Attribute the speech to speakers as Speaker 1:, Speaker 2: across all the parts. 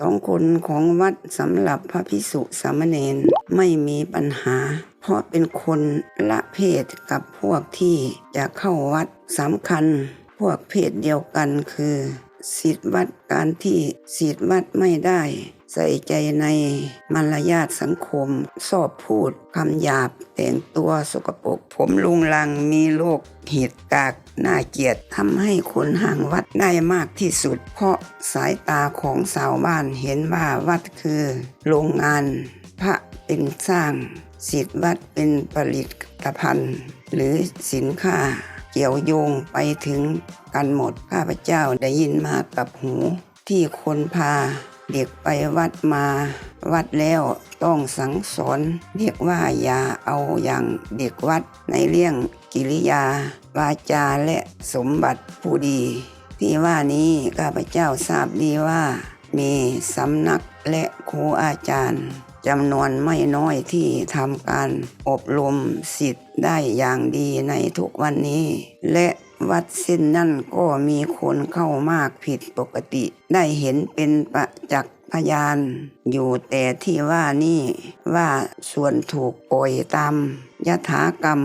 Speaker 1: สองคนของวัดสำหรับพระพิสุสามเณรไม่มีปัญหา เพราะเป็นคนละเพศกับพวกที่จะเข้าวัดสำคัญ พวกเพศเดียวกันคือสิทธิวัดการที่สิทธิวัดไม่ได้ ใส่ใจในมารยาทสังคม ชอบพูดคำหยาบ แต่งตัวสกปรกผมลุงลังมีโรคเหิดกากน่าเกลียดทำให้คนห่างวัดได้มากที่สุด เพราะสายตาของชาวบ้านเห็นว่าวัดคือ โรงงาน พระเป็นสร้างสิทธิวัดเป็นผลิตภัณฑ์ หรือสินค้าเกี่ยวโยงไปถึงกันหมดข้าพเจ้าได้ยินมากับหู ที่คนพา เด็กไปวัดมา วัดแล้วต้องสังสอนเรียกว่าอย่าเอาอย่างเด็กวัดในเรื่องกิริยาวาจาและสมบัติผู้ดี ที่ว่านี้ข้าพเจ้าทราบดีว่า มีสำนักและครูอาจารย์จำนวนไม่น้อยที่ทำการอบรมสิทธิ์ได้อย่างดีในทุกวันนี้ และ วัดเส้นนั่นก็มีคนเข้ามากผิดปกติ ได้เห็นเป็นประจักษ์ พยาน อยู่แต่ที่ว่านี่ว่าส่วนถูกปล่อยตามยถากรรม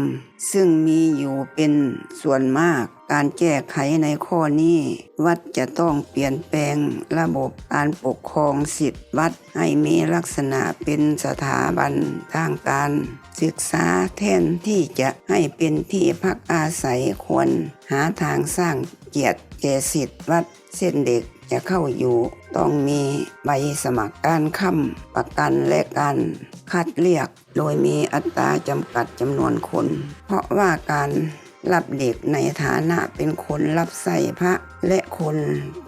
Speaker 1: ซึ่งมีอยู่เป็นส่วนมากการแก้ไขในข้อนี้ วัดจะต้องเปลี่ยนแปลงระบบการปกครองสิทธิวัดให้มีลักษณะเป็นสถาบันทางการ ศึกษาแทนที่จะให้เป็นที่พักอาศัยควร หาทางสร้างเกียรติแก่สิทธิวัดเส้นเด็กจะเข้าอยู่ ต้องมีใบสมัครการค้ำประกันและการคัดเลือก โดยมีอัตราจำกัดจำนวนคน เพราะว่าการรับเด็กในฐานะเป็นคนรับใส่พระและคน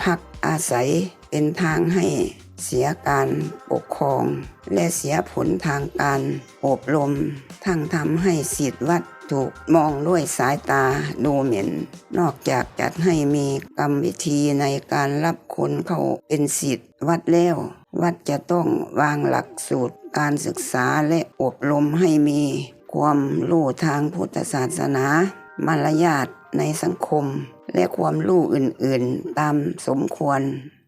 Speaker 1: พักอาศัยเป็นทางให้ เสียการปกครอง และเสียผลทางการอบรม ทั้งทำให้สิทธิวัดถูกมองด้วยสายตาดูหมิ่น นอกจากจัดให้มีกรรมวิธีในการรับคนเข้าเป็นสิทธิวัดแล้ว วัดจะต้องวางหลักสูตรการศึกษาและอบรมให้มีความรู้ทางพุทธศาสนา มารยาทในสังคม และความรู้อื่นๆตามสมควร